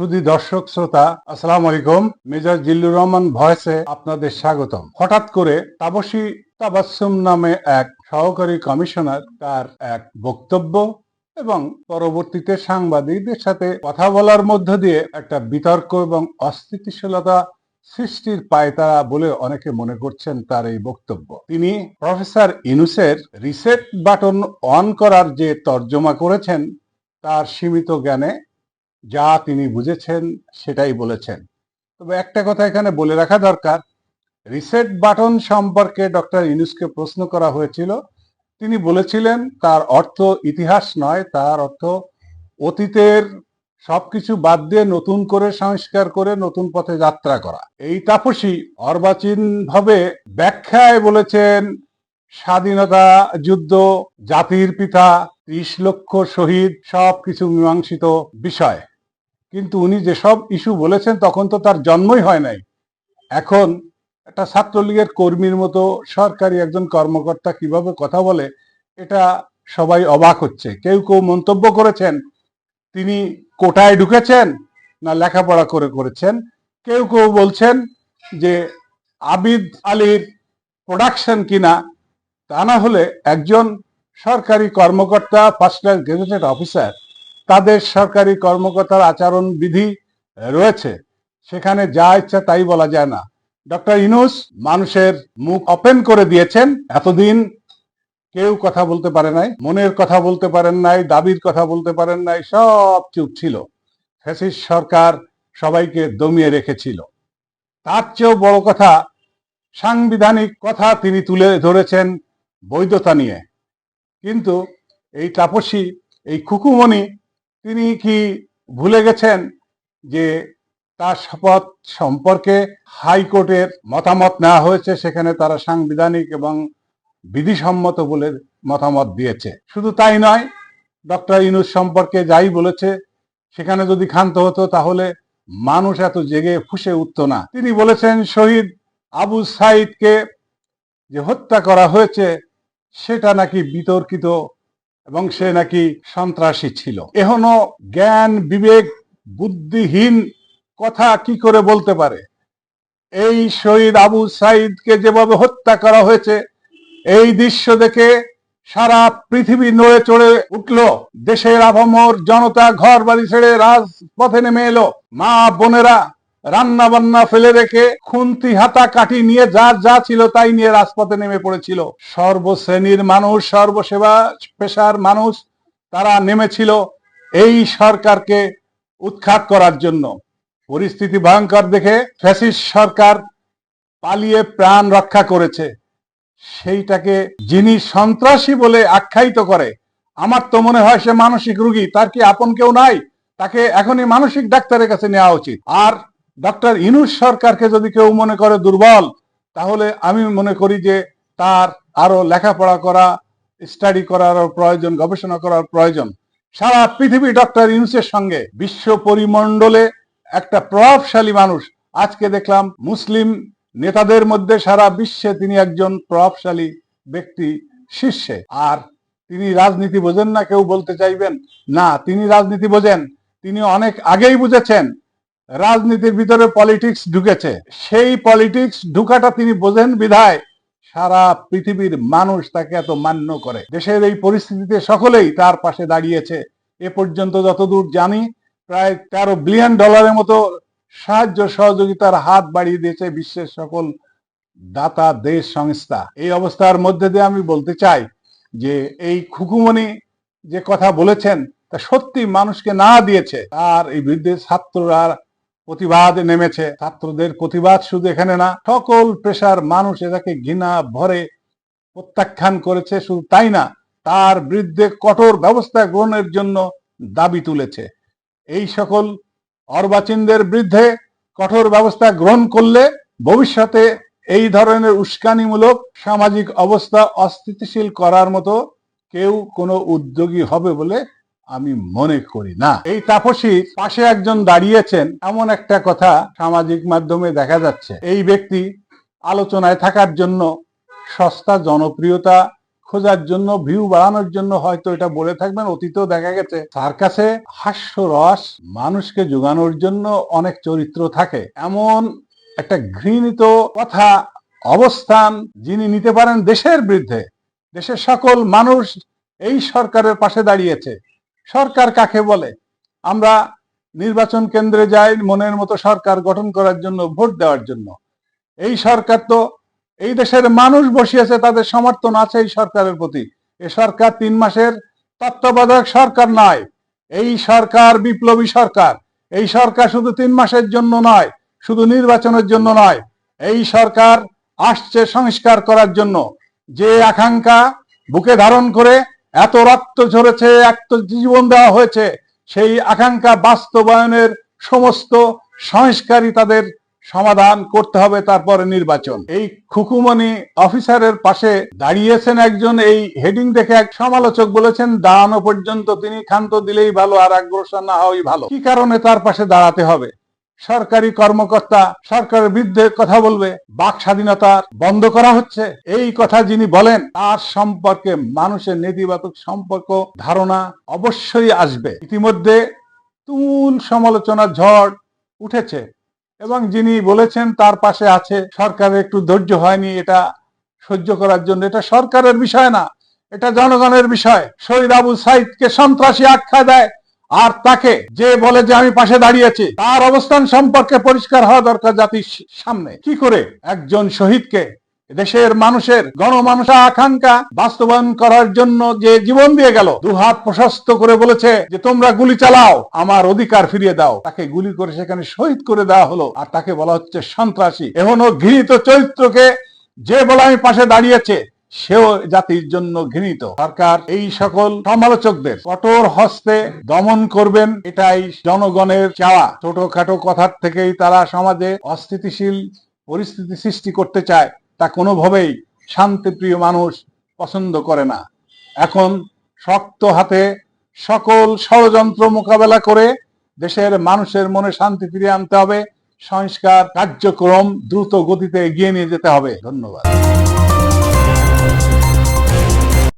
শুধু দর্শক শ্রোতা, আসসালাম আলাইকুম। মেজর জিল্লুর রহমান ভয়েসে আপনাদের স্বাগতম। হঠাৎ করে তাবসী তাবাসুম নামে এক সহকারী কমিশনার তার এক বক্তব্য এবং পরবর্তীতে সাংবাদিকদের সাথে কথা বলার মধ্য দিয়ে একটা বিতর্ক এবং অস্থিতিশীলতা সৃষ্টির পায়তারা বলে অনেকে মনে করছেন তার এই বক্তব্য। তিনি প্রফেসর ইনুসের রিসেট বাটন অন করার যে তর্জমা করেছেন, তার সীমিত জ্ঞানে যা তিনি বুঝেছেন সেটাই বলেছেন। তবে একটা কথা এখানে বলে রাখা দরকার রিসেট বাটন সম্পর্কে ডক্টর ইনুসকে প্রশ্ন করা হয়েছিল। তিনি বলেছিলেন, তার অর্থ ইতিহাস নয়, তার অর্থ অতীতের সবকিছু বাদ দিয়ে নতুন করে সংস্কার করে নতুন পথে যাত্রা করা। এই তাপসী অর্বাচীন ভাবে ব্যাখ্যায় বলেছেন, স্বাধীনতা, যুদ্ধ, জাতির পিতা, ত্রিশ লক্ষ শহীদ, সবকিছু মীমাংসিত বিষয়। কিন্তু উনি যেসব ইস্যু বলেছেন, তখন তো তার জন্মই হয় নাই। এখন একটা ছাত্রলীগের কর্মীর মতো সরকারি একজন কর্মকর্তা কীভাবে কথা বলে, এটা সবাই অবাক হচ্ছে। কেউ কেউ মন্তব্য করেছেন, তিনি কোটায় ঢুকেছেন না লেখাপড়া করে করেছেন। কেউ কেউ বলছেন যে আবিদ আলীর প্রোডাকশন কিনা, তা না হলে একজন সরকারি কর্মকর্তা ফার্স্ট ক্লাস গেজেটেড অফিসার তাদের সরকারি কর্মকর্তার আচরণ বিধি রয়েছে। সেখানে যা ইচ্ছা তাই বলা যায় না। ডক্টর ইনুস মানুষের মুখ ওপেন করে দিয়েছেন। এতদিন কেউ কথা বলতে পারে নাই, মনের কথা বলতে পারেন নাই, দাবির কথা বলতে পারেন নাই, সব চুপ ছিল। ফ্যাসিস সরকার সবাইকে দমিয়ে রেখেছিল। তার চেয়েও বড় কথা, সাংবিধানিক কথা তিনি তুলে ধরেছেন বৈধতা নিয়ে। কিন্তু এই তাপসী, এই খুকুমণি তিনি কি ভুলে গেছেন যে তার শপথ সম্পর্কে হাইকোর্টের মতামত নেওয়া হয়েছে? সেখানে তারা সাংবিধানিক এবং বিধিসম্মত বলে মতামত দিয়েছে। শুধু তাই নয়, ডক্টর ইনুস সম্পর্কে যাই বলেছে, সেখানে যদি ক্ষান্ত হতো তাহলে মানুষ এত জেগে ফুসে উঠত না। তিনি বলেছেন, শহীদ আবু সাইদকে যে হত্যা করা হয়েছে, সেটা নাকি বিতর্কিত এবং সে নাকি সন্ত্রাসী ছিল। এখনও জ্ঞান, বিবেক, বুদ্ধিহীন কথা কি করে বলতে পারে? এই শহীদ আবু সাইদকে যেভাবে হত্যা করা হয়েছে, এই দৃশ্য দেখে সারা পৃথিবী নড়ে চড়ে উঠল। দেশের আভমর জনতা ঘর বাড়ি ছেড়ে রাজপথে নেমে এলো। মা বোনেরা রান্না বান্না ফেলে রেখে খুন্তি, হাতা, কাঠি নিয়ে যার যা ছিল তাই নিয়ে রাজপথে নেমে পড়েছিল। সর্বশ্রেণীর মানুষ, সর্বসেবা পেশার মানুষ, তারা নেমেছিল এই সরকারকে উৎখাত করার জন্য। পরিস্থিতি ভয়ঙ্কর দেখে ফ্যাসিস সরকার পালিয়ে প্রাণ রক্ষা করেছে। সেইটাকে যিনি সন্ত্রাসী বলে আখ্যায়িত করে, আমার তো মনে হয় সে মানসিক রুগী, তার কি আপন কেউ নাই? তাকে এখনই মানসিক ডাক্তারের কাছে নেওয়া উচিত। আর ডক্টর ইনুস সরকারকে যদি কেউ মনে করে দুর্বল, তাহলে আমি মনে করি যে তার আরও লেখাপড়া করা, স্টাডি করার প্রয়োজন, গবেষণা করার প্রয়োজন। সারা পৃথিবী ডক্টর ইউনুসের সঙ্গে বিশ্ব পরিমণ্ডলে একটা প্রভাবশালী মানুষ। আজকে দেখলাম মুসলিম নেতাদের মধ্যে সারা বিশ্বে তিনি একজন প্রভাবশালী ব্যক্তি শীর্ষে। আর তিনি রাজনীতি বোঝেন না, কেউ বলতে চাইবেন, না, তিনি রাজনীতি বোঝেন। তিনি অনেক আগেই বুঝেছেন রাজনীতির ভিতরে পলিটিক্স ঢুকেছে। সেই পলিটিক্স ঢুকাটা তিনি বোঝেন বিধায় সারা পৃথিবীর মানুষ তাকে এত মান্য করে। দেশের এই পরিস্থিতিতে সকলেই তার পাশে দাঁড়িয়েছে। এ পর্যন্ত যতদূর জানি, প্রায় তেরো বিলিয়ন ডলারের মতো সাহায্য সহযোগিতার হাত বাড়িয়ে দিয়েছে বিশ্বের সকল দাতা দেশ সংস্থা। এই অবস্থার মধ্যে দিয়ে আমি বলতে চাই যে, এই খুকুমণি যে কথা বলেছেন, তা সত্যি মানুষকে না দিয়েছে। তার এই বিরুদ্ধে ছাত্ররা প্রতিবাদ নেমেছে। ছাত্রদের প্রতিবাদ শুধু এখানে না, সকল পেশার মানুষ এটাকে ঘৃণা, ভরে প্রত্যাখ্যান করেছে, শুধু তাই না, তার বিরুদ্ধে কঠোর ব্যবস্থা গ্রহণের জন্য দাবি তুলেছে। এই সকল অর্বাচীনদের বিরুদ্ধে কঠোর ব্যবস্থা গ্রহণ করলে ভবিষ্যতে এই ধরনের উস্কানিমূলক সামাজিক অবস্থা অস্থিতিশীল করার মতো কেউ কোনো উদ্যোগী হবে বলে আমি মনে করি না। এই তাপসীর পাশে একজন দাঁড়িয়েছেন, এমন একটা কথা সামাজিক মাধ্যমে দেখা যাচ্ছে। এই ব্যক্তি আলোচনায় থাকার জন্য সস্তা জনপ্রিয়তা খোঁজার জন্য ভিউ বাড়ানোর জন্য হয়তো এটা বলে থাকবেন, অতীতেও দেখা গেছে। তার কাছে হাস্যরস মানুষকে যোগানোর জন্য অনেক চরিত্র থাকে। এমন একটা ঘৃণিত কথা অবস্থান যিনি নিতে পারেন দেশের বিরুদ্ধে। দেশের সকল মানুষ এই সরকারের পাশে দাঁড়িয়েছে। সরকার কাকে বলে? আমরা নির্বাচন কেন্দ্রে যাই, মনের মতো সরকার গঠন করার জন্য, ভোট দেওয়ার জন্য। এই সরকার তো এই দেশের মানুষ বসিয়েছে, তাদের সমর্থন আছে এই সরকারের প্রতি। এ সরকার তিন মাসের তত্ত্বাবধায়ক সরকার নয়। এই সরকার বিপ্লবী সরকার। এই সরকার শুধু তিন মাসের জন্য নয়, শুধু নির্বাচনের জন্য নয়। এই সরকার আসছে সংস্কার করার জন্য। যে আকাঙ্ক্ষা বুকে ধারণ করে এত রক্ত ঝরেছে এত জীবন দেওয়া হয়েছে, সেই আকাঙ্ক্ষা বাস্তবায়নের সমস্ত সংস্কারই তাদের সমাধান করতে হবে তারপরে নির্বাচন। এই খুকুমনি অফিসারের পাশে দাঁড়িয়েছেন একজন, এই হেডিং দেখে এক সমালোচক বলেছেন, দাঁড়ানো পর্যন্ত তিনি ক্ষান্ত দিলেই ভালো, আর অগ্রসর না হওয়াই ভালো। কি কারণে তার পাশে দাঁড়াতে হবে? সরকারি কর্মকর্তা, সরকারের বিরুদ্ধে কথা বলবে, বাক স্বাধীনতা বন্ধ করা হচ্ছে। এই কথা যিনি বলেন, তার সম্পর্কে মানুষের নেতিবাচক সম্পর্ক, ধারণা অবশ্যই আসবে। ইতিমধ্যে তুমুল সমালোচনার ঝড় উঠেছে এবং যিনি বলেছেন, তার পাশে আছে, সরকারের একটু ধৈর্য হয়নি এটা সহ্য করার জন্য। এটা সরকারের বিষয় না, এটা জনগণের বিষয়। শহীদ আবু সাইদকে সন্ত্রাসী আখ্যা দেয় আর তাকে যে বলে যে আমি পাশে দাঁড়িয়েছি তার অবস্থান সম্পর্কে পরিষ্কার হওয়া দরকার জাতির সামনে। কি করে একজন শহীদকে দেশের মানুষের গণমানুষা আকাঙ্ক্ষা বাস্তবায়ন করার জন্য যে জীবন দিয়ে গেল, দুহাত প্রশস্ত করে বলেছে যে, তোমরা গুলি চালাও, আমার অধিকার ফিরিয়ে দাও। তাকে গুলি করে সেখানে শহীদ করে দেওয়া হলো, আর তাকে বলা হচ্ছে সন্ত্রাসী। এখনও ঘৃণিত চরিত্রকে যে বলে আমি পাশে দাঁড়িয়েছে সেও জাতির জন্য ঘৃণিত। সরকার এই সকল সমালোচকদের কঠোর হস্তে দমন করবেন, এটাই জনগণের চাওয়া। ছোটখাটো কথার থেকেই তারা সমাজে অস্থিতিশীল পরিস্থিতি সৃষ্টি করতে চায়, তা কোনোভাবেই শান্তিপ্রিয় মানুষ পছন্দ করে না। এখন শক্ত হাতে সকল ষড়যন্ত্র মোকাবেলা করে দেশের মানুষের মনে শান্তি ফিরিয়ে আনতে হবে। সংস্কার কার্যক্রম দ্রুত গতিতে এগিয়ে নিয়ে যেতে হবে। ধন্যবাদ।